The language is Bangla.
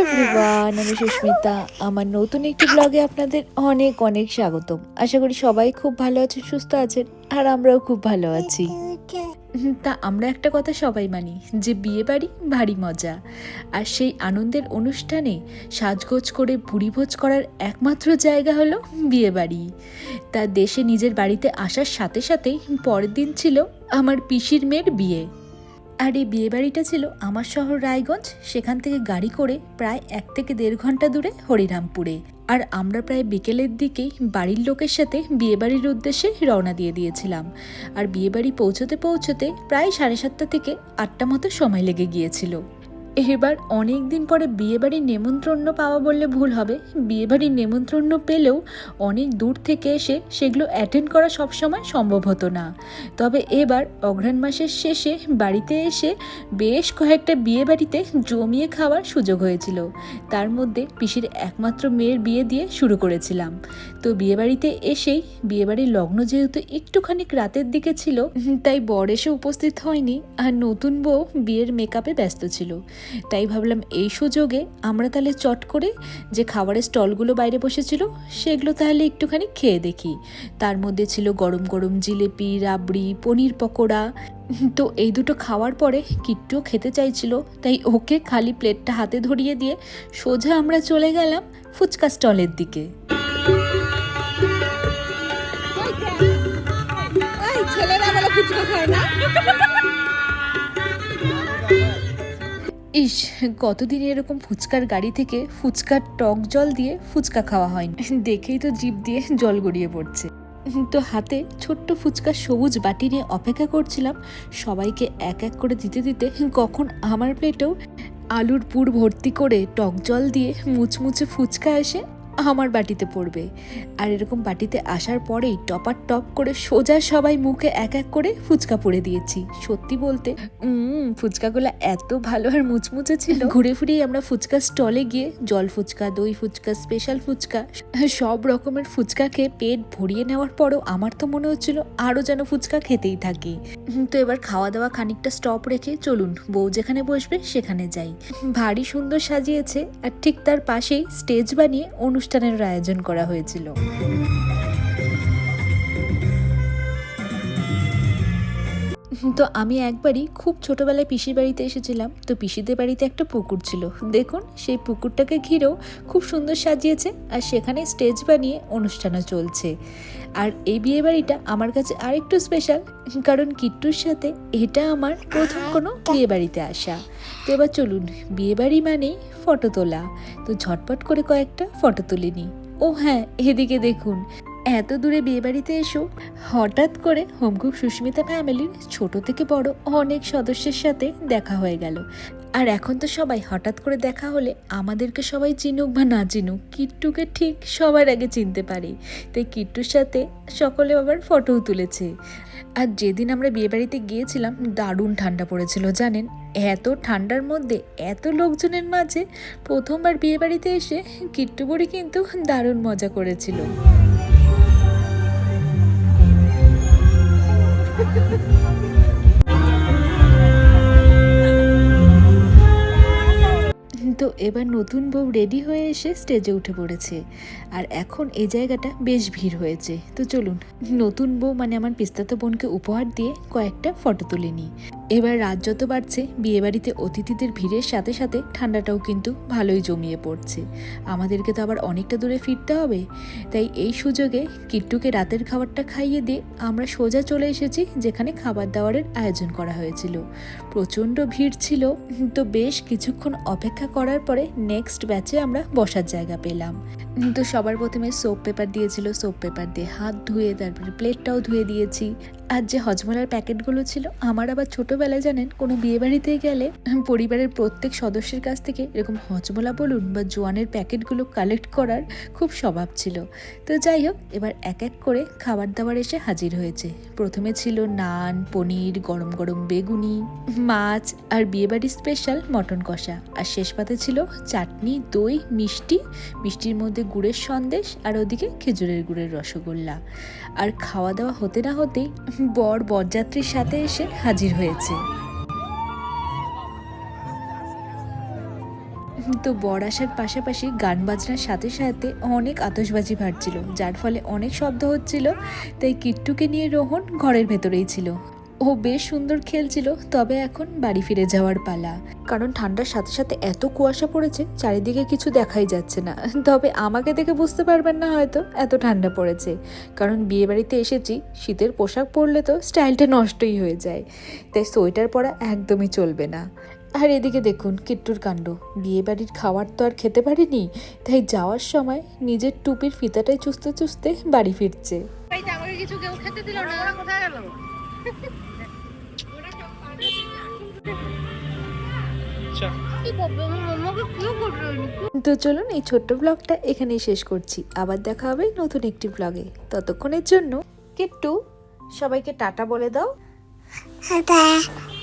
এভরিওয়ান আমি সুস্মিতা। আমার নতুন একটি ব্লগে আপনাদের অনেক অনেক স্বাগতম। আশা করি সবাই খুব ভালো আছেন, সুস্থ আছেন, আর আমরাও খুব ভালো আছি। তা আমরা একটা কথা সবাই মানি, যে বিয়ে বাড়ি ভারী মজা। আর সেই আনন্দের অনুষ্ঠানে সাজগোজ করে ভুড়িভোজ করার একমাত্র জায়গা হলো বিয়ে বাড়ি তা দেশে নিজের বাড়িতে আসার সাথে সাথেই পরের দিন ছিল আমার পিসির মেয়ের বিয়ে। আর এই বিয়েবাড়িটা ছিল আমার শহর রায়গঞ্জ, সেখান থেকে গাড়ি করে প্রায় এক থেকে দেড় ঘণ্টা দূরে হরিরামপুরে। আর আমরা প্রায় বিকেলের দিকেই বাড়ির লোকের সাথে বিয়েবাড়ির উদ্দেশ্যে রওনা দিয়ে দিয়েছিলাম। আর বিয়েবাড়ি পৌঁছতে পৌঁছতে প্রায় সাড়ে সাতটা থেকে আটটা মতো সময় লেগে গিয়েছিল। এবার অনেক দিন পরে বিয়েবাড়ির নেমন্ত্রণ পাওয়া বললে ভুল হবে। বিয়েবাড়ির নেমন্ত্রণ পেলেও অনেক দূর থেকে এসে সেগুলো অ্যাটেন্ড করা সবসময় সম্ভব হতো না। তবে এবার অঘ্রাণ মাসের শেষে বাড়িতে এসে বেশ কয়েকটা বিয়ে বাড়িতে জমিয়ে খাওয়ার সুযোগ হয়েছিল। তার মধ্যে পিসির একমাত্র মেয়ের বিয়ে দিয়ে শুরু করেছিলাম। তো বিয়েবাড়িতে এসেই বিয়েবাড়ির লগ্ন যেহেতু একটুখানি রাতের দিকে ছিল, তাই বর এসে উপস্থিত হয়নি আর নতুন বউ বিয়ের মেকআপে ব্যস্ত ছিল। তাই ভাবলাম এই সুযোগে আমরা তাহলে চট করে যে খাবারের স্টলগুলো বাইরে বসেছিল, সেগুলো তাহলে একটুখানি খেয়ে দেখি। তার মধ্যে ছিল গরম গরম জিলেপি, রাবড়ি, পনির পকোড়া। তো এই দুটো খাওয়ার পরে কিট্টুও খেতে চাইছিল, তাই ওকে খালি প্লেটটা হাতে ধরিয়ে দিয়ে সোজা আমরা চলে গেলাম ফুচকা স্টলের দিকে। ছেলেরা ফুচকা খায় না। ইস কতদিন এরকম ফুচকার গাড়ি থেকে ফুচকার টক জল দিয়ে ফুচকা খাওয়া হয়নি। দেখেই তো জিভ দিয়ে জল গড়িয়ে পড়ছে। তো হাতে ছোট্ট ফুচকা সবুজ বাটি নিয়ে অপেক্ষা করছিলাম, সবাইকে এক এক করে দিতে দিতে কখন আমার প্লেটেও আলুর পুর ভর্তি করে টক জল দিয়ে মুচমুচে ফুচকা এসে আমার বাটিতে পড়বে। আর এরকম বাটিতে আসার পরেই টপার টপ করে সোজা সবাই মুখে এক এক করে ফুচকা পরে দিয়েছি। সত্যি বলতে উম ফুচকাগুলো এত ভালো আর মুচমুচে ছিল। ঘুরে ফিরেই আমরা ফুচকা স্টলে গিয়ে জল ফুচকা দই ফুচকা স্পেশাল ফুচকা সব রকমের ফুচকা খেয়ে পেট ভরিয়ে নেওয়ার পরও আমার তো মনে হচ্ছিল আরও যেন ফুচকা খেতেই থাকি। তো এবার খাওয়া দাওয়া খানিকটা স্টপ রেখে চলুন বউ যেখানে বসবে সেখানে যাই। ভারী সুন্দর সাজিয়েছে আর ঠিক তার পাশেই স্টেজ বানিয়ে অনুষ্ঠানের আয়োজন করা হয়েছিল। তো আমি একবারই খুব ছোটোবেলায় পিসির বাড়িতে এসেছিলাম। তো পিসিদের বাড়িতে একটা পুকুর ছিল। দেখুন, সেই পুকুরটাকে ঘিরেও খুব সুন্দর সাজিয়েছে আর সেখানে স্টেজ বানিয়ে অনুষ্ঠানও চলছে। আর এই বিয়ে বাড়িটা আমার কাছে আরেকটু স্পেশাল, কারণ কিট্টুর সাথে এটা আমার প্রথম কোনো বিয়ে বাড়িতে আসা। তো এবার চলুন বিয়ে বাড়ি মানেই ফটো তোলা। তো ঝটপট করে কয়েকটা ফটো তুলে নিই। ও হ্যাঁ এদিকে দেখুন। এত দূরে বিয়েবাড়িতে এসো। হঠাৎ করে হোমকুক সুস্মিতা ফ্যামিলির ছোট থেকে বড় অনেক সদস্যের সাথে দেখা হয়ে গেল। আর এখন তো সবাই হঠাৎ করে দেখা হলে আমাদেরকে সবাই চিনুক বা না চিনুক, কিট্টুকে ঠিক সবার আগে চিনতে পারি। তাই কিট্টুর সাথে সকলে আবার ফটোও তুলেছে। আর যেদিন আমরা বিয়েবাড়িতে গিয়েছিলাম, দারুণ ঠান্ডা পড়েছিল, জানেন? এত ঠান্ডার মধ্যে এত লোকজনের মাঝে প্রথমবার বিয়েবাড়িতে এসে কিট্টু বুড়ি কিন্তু দারুণ মজা করেছিল। তো এবার নতুন বউ রেডি হয়ে এসে স্টেজে উঠে পড়েছে। আর এখন এই জায়গাটা বেশ ভিড় হয়েছে। তো চলুন, নতুন বউ মানে আমার পিস্তাতো বোনকে উপহার দিয়ে কয়েকটা ফটো তুলে নিই। এবার রাত যত বাড়ছে, বিয়েবাড়িতে অতিথিদের ভিড়ের সাথে সাথে ঠান্ডাটাও কিন্তু ভালোই জমিয়ে পড়ছে। আমাদেরকে তো আবার অনেকটা দূরে ফিরতে হবে। তাই এই সুযোগে কিট্টুকে রাতের খাবারটা খাইয়ে দিয়ে আমরা সোজা চলে এসেছি, যেখানে খাবার দাবারের আয়োজন করা হয়েছিল। প্রচণ্ড ভিড় ছিল, তো বেশ কিছুক্ষণ অপেক্ষা করার পরে নেক্সট ব্যাচে আমরা বসার জায়গা পেলাম। তো সবার প্রথমে সোপ পেপার দিয়েছিল সোপ পেপার দিয়ে হাত ধুয়ে তারপরে প্লেটটাও ধুয়ে দিয়েছি। আর যে হজমলার প্যাকেটগুলো ছিল, আমার আবার ছোটোবেলায় জানেন, কোনো বিয়েবাড়িতে গেলে পরিবারের প্রত্যেক সদস্যের কাছ থেকে এরকম হজমলা বলুন বা জোয়ানের প্যাকেটগুলো কালেক্ট করার খুব স্বভাব ছিল। তো যাই হোক, এবার এক এক করে খাবার দাবার এসে হাজির হয়েছে। প্রথমে ছিল নান, পনির, গরম গরম বেগুনি, মাছ আর বিয়েবাড়ির স্পেশাল মটন কষা। আর শেষ পাতে ছিল চাটনি, দই, মিষ্টি, মিষ্টির মধ্যে গুড়ের সন্দেশ আর ওদিকে খেজুরের গুড়ের রসগোল্লা। আর খাওয়া দাওয়া হতে না হতেই বর বরযাত্রীর সাথে এসে হাজির হয়েছে। তো বর আসার পাশাপাশি গান বাজনার সাথে সাথে অনেক আতশবাজি ভাটছিল যার ফলে অনেক শব্দ হচ্ছিল, তাই কিট্টুকে নিয়ে রোহন ঘরের ভেতরেই ছিল। ও বেশ সুন্দর খেলছিল তবে এখন বাড়ি ফিরে যাওয়ার পালা। কারণ ঠান্ডার সাথে সাথে এত কুয়াশা পড়েছে চারিদিকে কিছু দেখাই যাচ্ছে না। তবে আমাকে দেখে বুঝতে পারবেন না হয়তো এত ঠান্ডা পড়েছে। কারণ বিয়ে বাড়িতে এসেছি শীতের পোশাক পরলে তো স্টাইলটা নষ্টই হয়ে যায়। তাই সোয়েটার পরা একদমই চলবে না। আর এদিকে দেখুন কিট্টুর কাণ্ড। বিয়ে বাড়ির খাবার তো আর খেতে পারিনি তাই যাওয়ার সময় নিজের টুপির ফিতাটাই চুষতে চুষতে বাড়ি ফিরছে। কিছু কেউ খেতে দিল না। কোথায় গেল? তো চলুন এই ছোট্ট ব্লগটা এখানেই শেষ করছি। আবার দেখা হবে নতুন একটি ব্লগে ততক্ষণের জন্য কিট্টু সবাইকে টাটা বলে দাও। Bye.